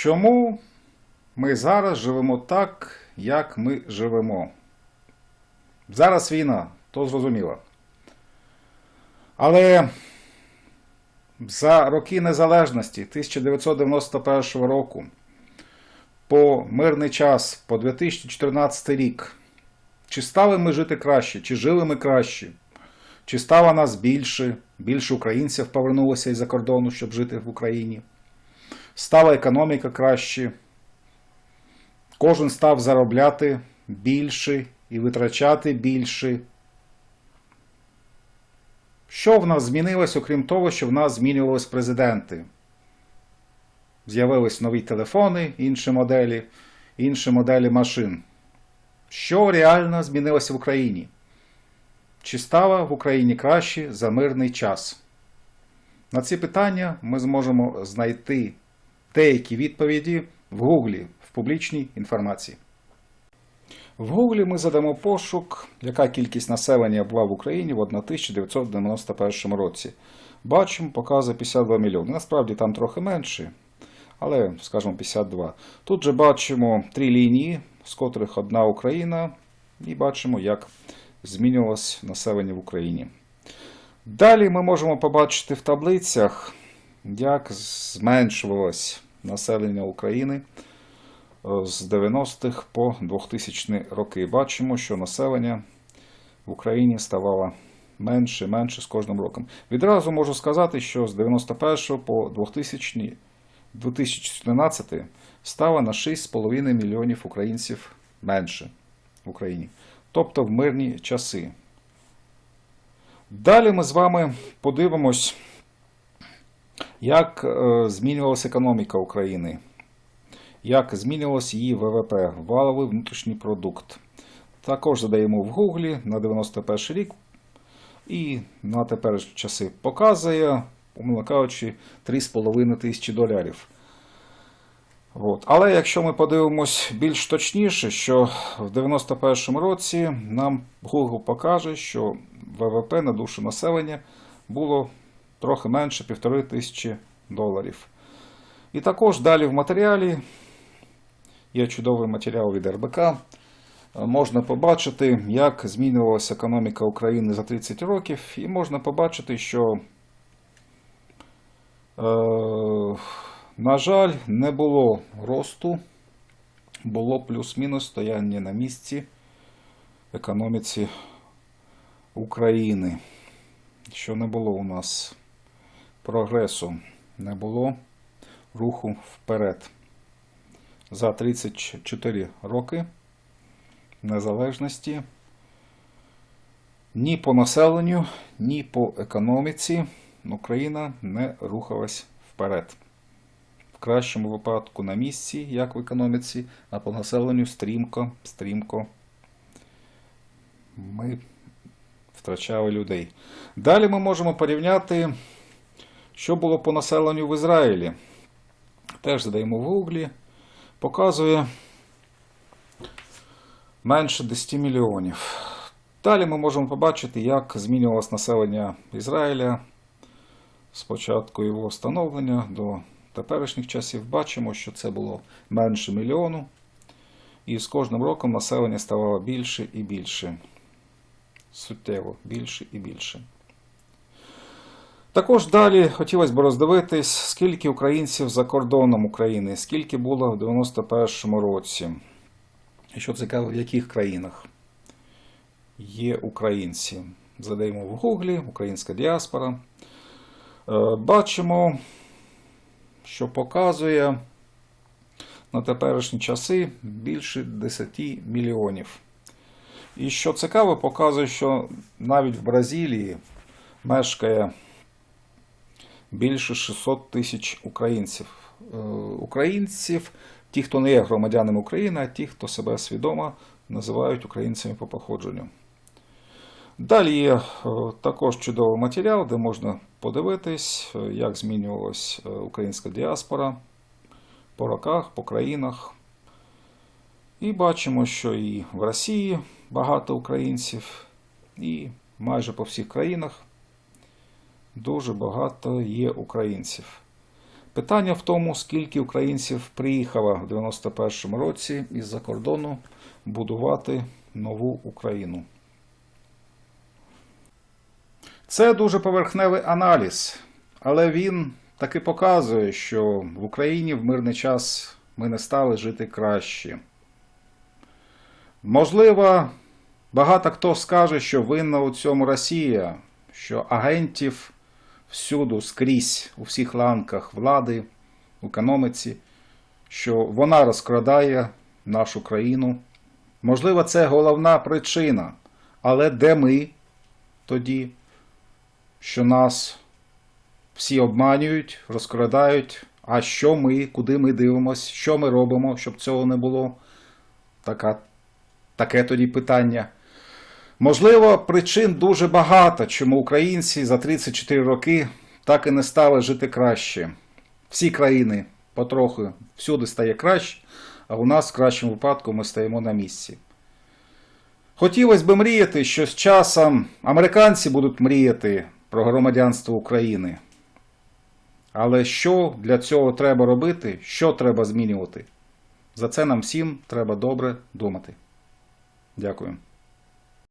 Чому ми зараз живемо так, як ми живемо? Зараз війна, то зрозуміло. Але за роки незалежності 1991 року по мирний час, по 2014 рік, чи стали ми жити краще, чи жили ми краще, чи стало нас більше, більше українців повернулося із-за кордону, щоб жити в Україні, стала економіка краще, кожен став заробляти більше і витрачати більше. Що в нас змінилось, окрім того, що в нас змінювались президенти? З'явились нові телефони, інші моделі, інші моделі машин. Що реально змінилося в Україні? Чи стало в Україні краще за мирний час? На ці питання ми зможемо знайти деякі відповіді в Гуглі в публічній інформації. В Гуглі ми задамо пошук, яка кількість населення була в Україні в 1991 році. Бачимо, показує 52 мільйони. Насправді там трохи менше, але скажімо 52. Тут же бачимо три лінії, з котрих одна Україна, і бачимо, як змінювалось населення в Україні. Далі ми можемо побачити в таблицях, як зменшувалось населення України е, з 90-х по 2000 роки. Бачимо, що населення в Україні ставало менше менше з кожним роком. Відразу можу сказати, що з 91 по 2000 2014 стало на 6,5 мільйонів українців менше в Україні. Тобто в мирні часи. Далі ми з вами подивимось, як е, змінювалася економіка України, як змінювався її ВВП, валовий внутрішній продукт. Також задаємо в Гуглі на 91 рік і на теперішні часи показує, умовно кажучи, 3,5 тисячі доларів. От. Але якщо ми подивимось більш точніше, що в 91 році нам Google покаже, що ВВП на душу населення було трохи менше півтори тисячі доларів. І також далі в матеріалі є чудовий матеріал від РБК. е, Можна побачити, як змінювалася економіка України за 30 років, і можна побачити, що е, на жаль, не було росту, було плюс-мінус стояння на місці економіці України. Що не було у нас прогресу, не було руху вперед. За 34 роки незалежності ні по населенню, ні по економіці Україна не рухалась вперед в кращому випадку на місці, як в економіці, а по населенню стрімко, стрімко ми втрачали людей. Далі ми можемо порівняти, що було по населенню в Ізраїлі. Теж задаємо в Гуглі. Показує менше 10 мільйонів. Далі ми можемо побачити, як змінювалось населення Ізраїля з початку його встановлення до теперішніх часів бачимо, що це було менше мільйону, і з кожним роком населення ставало більше і більше. Суттєво більше і більше. Також далі хотілося б роздивитись, скільки українців за кордоном України, скільки було в 91-му році. І що цікаво, в яких країнах є українці. Задаємо в Гуглі, українська діаспора. Е, Бачимо, що показує на теперішні часи більше 10 мільйонів. І що цікаво, показує, що навіть в Бразилії мешкає більше 600 тисяч українців. Е, Українців, ті, хто не є громадянами України, а ті, хто себе свідомо називають українцями по походженню. Далі є е, також чудовий матеріал, де можна подивитись, е, як змінювалась українська діаспора по роках, по країнах. І бачимо, що і в Росії багато українців, і майже по всіх країнах дуже багато є українців. Питання в тому, скільки українців приїхало в 91-му році із-за кордону будувати нову Україну. Це дуже поверхневий аналіз, але він таки показує, що в Україні в мирний час ми не стали жити краще. Можливо, багато хто скаже, що винна у цьому Росія, що агентів всюду, скрізь, у всіх ланках влади, в економіці, що вона розкрадає нашу країну. Можливо, це головна причина. Але де ми тоді, що нас всі обманюють, розкрадають, а що ми, куди ми дивимося, що ми робимо, щоб цього не було? Така, таке тоді питання. Можливо, причин дуже багато, чому українці за 34 роки так і не стали жити краще. Всі країни потроху всюди стає краще, а у нас в кращому випадку ми стаємо на місці. Хотілося б мріяти, що з часом американці будуть мріяти про громадянство України. Але що для цього треба робити, що треба змінювати? За це нам всім треба добре думати. Дякую.